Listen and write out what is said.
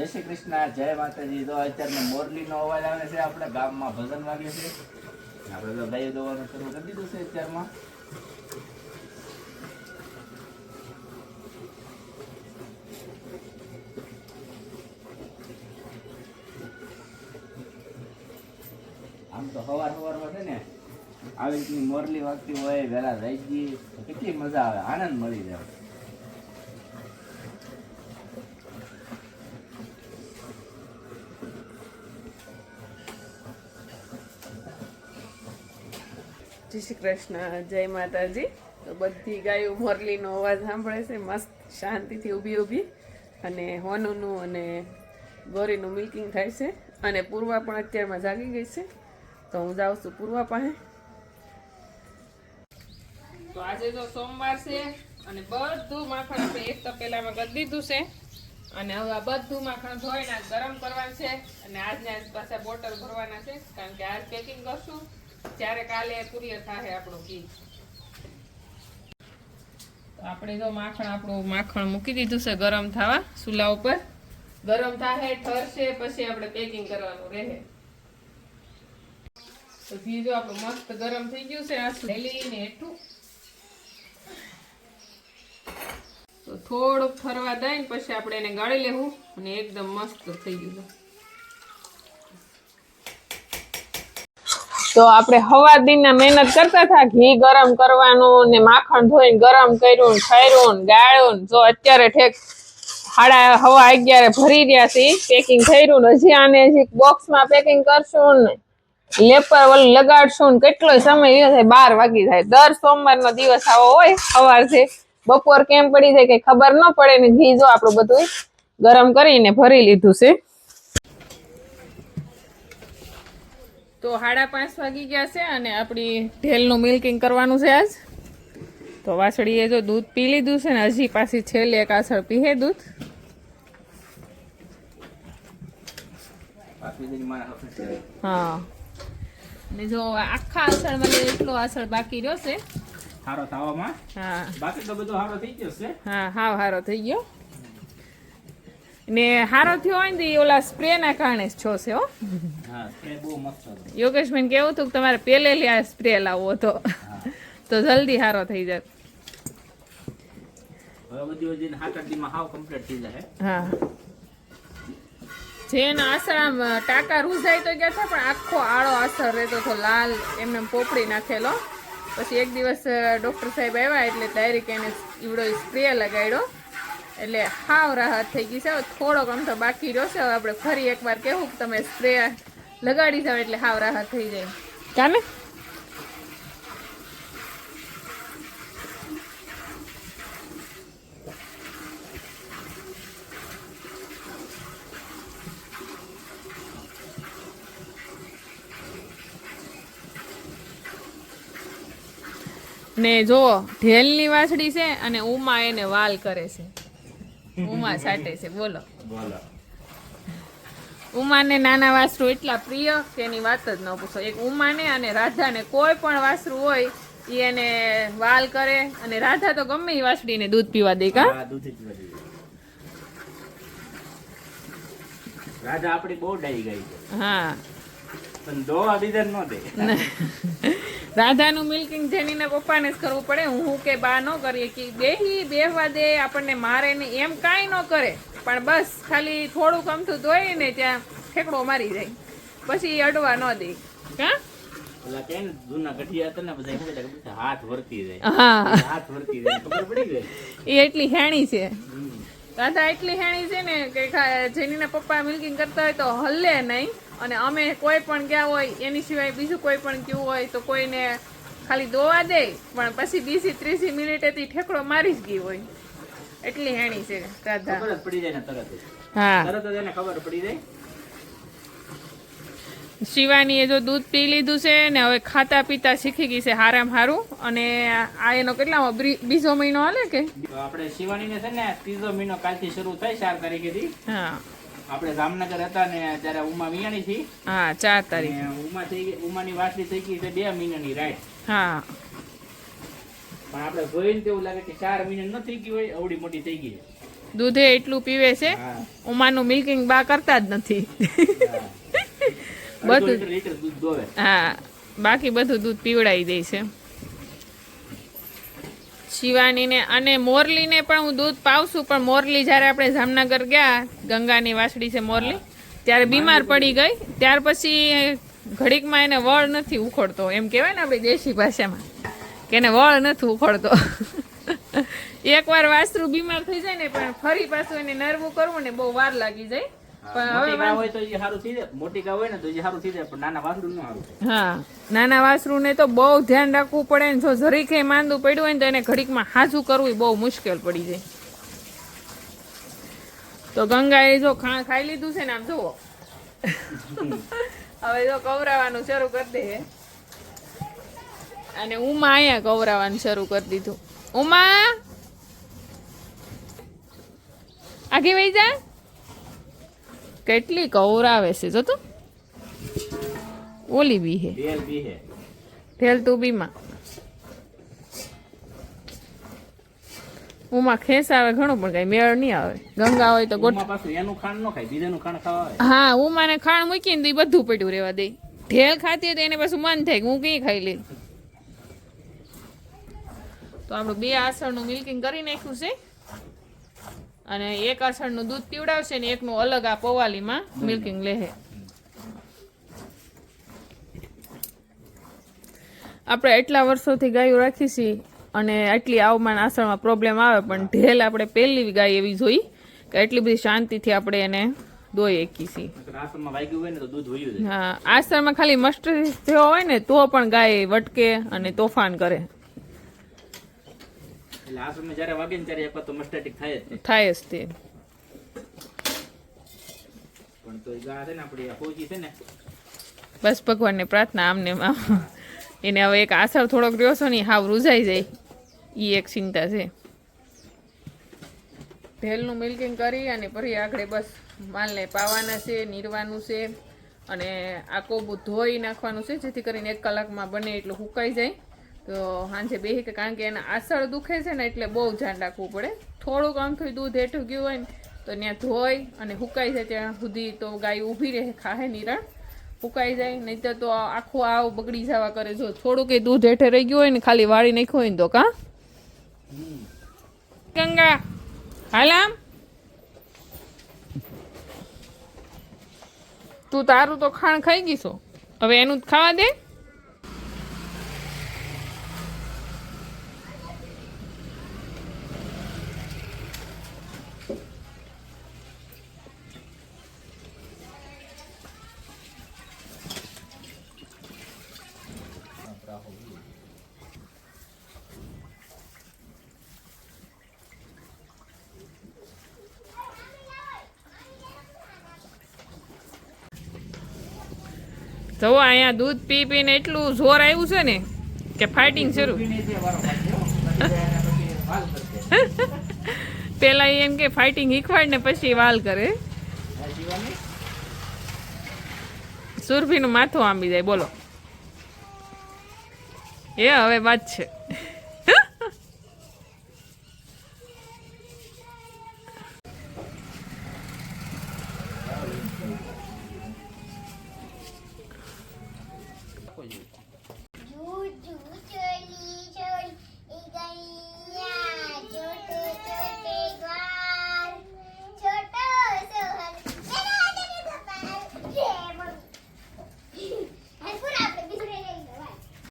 જય શ્રી કૃષ્ણ, જય માતાજી. તો મોરલી મોરલીનો અવાજ આવે છે, આપણે ગામમાં ભજન વાગે છે. આપણે તો ગાય દોવાનું શરૂ કરી દીધું છે અત્યારમાં. આમ તો સવાર સવારમાં છે ને, આવી રીતની મોરલી વાગતી હોય, વહેલા રહી ગઈ કેટલી મજા આવે, આનંદ મળી જાય. જય શ્રી કૃષ્ણ, જય માતાજી. તો બધી ગાયો મોરલીનો અવાજ સાંભળે છે, મસ્ત શાંતિથી ઊભી ઊભી. અને હોનુનું અને ગોરીનું મિલ્કિંગ થાય છે. અને પૂર્વા પણ અત્યારમાં જાગી ગઈ છે. તો હું જાઉં છું પૂર્વા પાસે. તો આજે તો સોમવાર છે અને બધું માખણ આપણે એક તપેલામાં કરી દીધું છે. અને હવે આ બધું માખણ ધોઈને ગરમ કરવાનું છે. અને આજને આજ પાછા બોટલ ભરવાના છે, કારણ કે આજ પેકિંગ કરશું. ત્યારે કાલે કુરિયર થાય આપણું ઘી. આપણે જો માખણ, આપણું માખણ મૂકી દીધું છે ગરમ થવા, ચૂલા ઉપર. ગરમ થાય ઠરશે, પછી આપણે પેકિંગ કરવાનું રહે. તો ઘી જો આપણું મસ્ત ગરમ થઈ ગયું છે આ લઈને હેઠું. તો થોડુંક ફરવા દઈને પછી આપણે એને ગાળી લેવું અને એકદમ મસ્ત થઈ ગયું તો આપણે હવા દિનના મહેનત કરતા હતા, ઘી ગરમ કરવાનું ને માખણ ધોઈને ગરમ કર્યું ઠર્યું ગાળ્યું જો અત્યારે ઠેક સાડા હવા અગિયારે ભરી રહ્યા છે પેકિંગ થયું હજી આને હજી બોક્સમાં પેકિંગ કરશું ને લેપર વલ લગાડશું ને કેટલો સમય રહ્યો થાય, બાર વાગી જાય. દર સોમવારનો દિવસ આવો હોય સવારથી બપોર કેમ પડી જાય કઈ ખબર ન પડે ને ઘી જો આપણું બધું ગરમ કરીને ભરી લીધું છે. તો સાડા પાંચ વાગી ગયા છે અને આપણી ઢેલનું મિલ્કિંગ કરવાનું છે આજ. તો વાસળીએ જો દૂધ પી લીધું છે ને હજી પાછી છેલ્લે એક આસળ પીહે દૂધ. હા. ને જો આખા આસળમાં એટલો આસળ બાકી રહ્યો છે. હારો થવામાં? હા. બાકી તો બધો સારો થઈ ગયો છે. હા હાવ હારો થઈ ગયો. ને હારો થયો હોય ને તો ઓલા સ્પ્રે ના કારણે જ છો છે હો યોગેશભાઈ કેવું હતું કે તમારે પેલેલી આ સ્પ્રે લાવવો હતો. તો જલ્દી હારો થઈ જાય. હા. જેના આસરામ ટાકા રૂઝાઈ તો ગયા છે પણ આખો આળો આસર રહેતો હતો લાલ એમ એમ પોપડી નાખેલો. પછી એક દિવસ ડૉક્ટર સાહેબ આવ્યા એટલે ડાયરેક્ટ એને ઈવડો સ્પ્રે લગાડ્યો. એટલે હાવ રાહત થઈ ગઈ છે. હવે થોડોક આમ તો બાકી રહ્યો છે. હવે આપણે ફરી એકવાર કેવું કે તમે સ્પ્રે લગાડી જાવ એટલે હાવ રાહત થઈ જાય. ચાલે ને જો ઢેલની વાછડી છે અને ઉમા એને વાલ કરે છે. ઉમા સાટે છે બોલો. બોલો. ઉમાને નાના વાસ્ત્રુ એટલા પ્રિય કે એની વાત જ ન પૂછો. એક ઉમાને અને રાધાને કોઈ પણ વાસ્ત્રુ હોય એ એને વાલ કરે અને રાધા તો ગમે એ વાસડીને દૂધ પીવા દે કા? રાજા આપણી બહુ ડાઈ ગઈ હા. પણ દોવા બીજા ન દે. રાધાનું મિલ્કિંગ જેનીને પપ્પાને જ કરવું પડે. હું કે બા ન કરીએ કે બેહી બેહવા દે આપણને મારે ને એમ કાંઈ ન કરે. પણ બસ ખાલી થોડુંક અમથું ધોઈ ને ત્યાં ઠેકડો મારી જાય. પછી અડવા ન દે. કા હા. એટલી હેણી છે. રાધા એટલી હેણી છે ને કે જેની પપ્પા મિલ્કિંગ કરતા હોય તો હલ્લે નહીં. અને અમે કોઈ પણ ગયા હોય એની સિવાય બીજું કોઈ પણ ગયું હોય તો કોઈને ખાલી દોવા દે પણ પછી બીજી ત્રીજી મિનિટેથી ઠેકડો મારી જ ગઈ હોય. એટલી હેણી છે ખબર પડી જાય ને તરત હા. તરત જ એને ખબર પડી જાય. શિવાનીએ જો દૂધ પી લીધું છે ને હવે ખાતા પીતા શીખી ગઈ છે હારામ હારું. અને આ એનો કેટલામાં બીજો મહિનો હાલે કે? તો આપણે શિવાનીને છે ને ત્રીજો મહિનો કાલથી શરૂ થાય ચાર તારીખેથી. હા. આપણે જામનગર હતા ને ત્યારે ઉમા વિયાણી થી. હા ચાર તારીખ. ઉમા થઈ ગઈ ઉમાની વાસળી થઈ ગઈ છે બે મહિનાની રાઈટ હા. પણ આપણે જોઈને તો એવું લાગે કે ચાર મહિના ન થઈ ગઈ હોય અવડી મોટી થઈ ગઈ. દૂધે એટલું પીવે છે ઉમા ઉમાનું મિલ્કિંગ બા કરતા જ નથી. બધું. હા બાકી બધું દૂધ પીવડાવી દે છે. શિવાનીને અને મોરલીને પણ હું દૂધ પાવશું પણ મોરલી જ્યારે આપણે જામનગર ગયા ગંગાની વાસડી છે મોરલી ત્યારે બીમાર પડી ગઈ ત્યાર પછી ઘડીકમાં એને વળ નથી ઉખડતો. એમ કહેવાય ને આપણી દેશી ભાષામાં કે એને વળ નથી ઉખડતો. એકવાર વાસ્ત્રુ બીમાર થઈ જાય ને પણ ફરી પાછું એને નરવું કરવું ને બહુ વાર લાગી જાય. એ એ નાના વાસડું ન તો બહુ ધ્યાન રાખવું પડે ને જો જરીકે માંદું પડ્યું હોય ને તો એને ઘડીકમાં હાજુ કરવું બહુ મુશ્કેલ પડી જાય. તો ગંગાએ જો ખા ખાઈ લીધું છે ને આમ જુઓ. હવે જો કવરાવાનું શરૂ કરી દે. અને ઉમા અહીંયા કવરાવાનું શરૂ કરી દીધું. ઉમા! આગી વહી જા. કેટલી કવરાવે છે જો તો ઓલી બી હે. ઢેલ તું બીમાં ઉમાં ખેસ આવે ઘણું પણ કઈ મેળ નહીં આવે. ગંગા હોય તો ગોઠ એનું ખાંડ ન ખાય બીજાનું ખાંડ ખાવા હા ઉમાને ખાણ મૂકીને તો બધું પડ્યું રહેવા દે. ઢેલ ખાતી હોય તો એને પાછું મન થાય કે હું કઈ ખાઈ લે તો આપણું બે આસળનું મિલ્કિંગ કરી નાખ્યું છે. અને એક આસળનું દૂધ પીવડાવશે ને એકનું અલગ આ પવાલીમાં મિલ્કિંગ લેહે. આપણે એટલા વર્ષોથી ગાયો રાખી છીએ અને આટલી આવમાન આસળમાં પ્રોબ્લેમ આવે પણ ઢેલ આપણે પહેલી ગાય એવી જોઈ કે એટલી બધી શાંતિથી આપણે એને દોઈ એકી છીએ. હા આસણમાં ખાલી મસ્ટ થયો હોય ને તો પણ ગાય વટકે અને તોફાન કરે. એટલે આશ્રમમાં જ્યારે વાગે ને ત્યારે એક તો મસ્ટેટિક થાય જ થાય જ તે. પણ તો ગા છે ને આપણી આ છે ને. બસ ભગવાનને પ્રાર્થના આમને આમ. એને હવે એક આસર થોડોક રહ્યો છો ને હાવ રૂઝાઈ જાય. એ એક ચિંતા છે. ઢેલનું મિલ્કિંગ કરી અને ફરી આગળ બસ માલને પાવાના છે નીરવાનું છે અને આ કોબું ધોઈ નાખવાનું છે જેથી કરીને એક કલાકમાં બને એટલું સુકાઈ જાય. તો સાંજે બેહી કે કારણ કે એના આસળ દુખે છે ને એટલે બહુ ધ્યાન રાખવું પડે. થોડુંક આમથું દૂધ હેઠું ગયું હોય ને, તો ત્યાં ધોઈ અને સુકાઈ જાય ત્યાં સુધી તો ગાય ઊભી રહે, ખાહે નિરણ ફૂકાઈ જાય નહીં તો આખું આવ બગડી જવા કરે. જો થોડુંક એ દૂધ હેઠે રહી ગયું હોય ને, ખાલી વાળી નાખ્યું હોય ને તો કા? ગંગા, હાલ આમ. તું તારું તો ખાણ ખાઈ ગઈ હવે એનું જ ખાવા દે. જવો અહીંયા દૂધ પી પીને એટલું જોર આવ્યું છે ને કે ફાઇટિંગ શરૂ. પેલા એમ કે ફાઇટિંગ શીખવાડ ને પછી વાલ કરે? સુરભીનું માથું આંબી જાય બોલો એ હવે વાત છે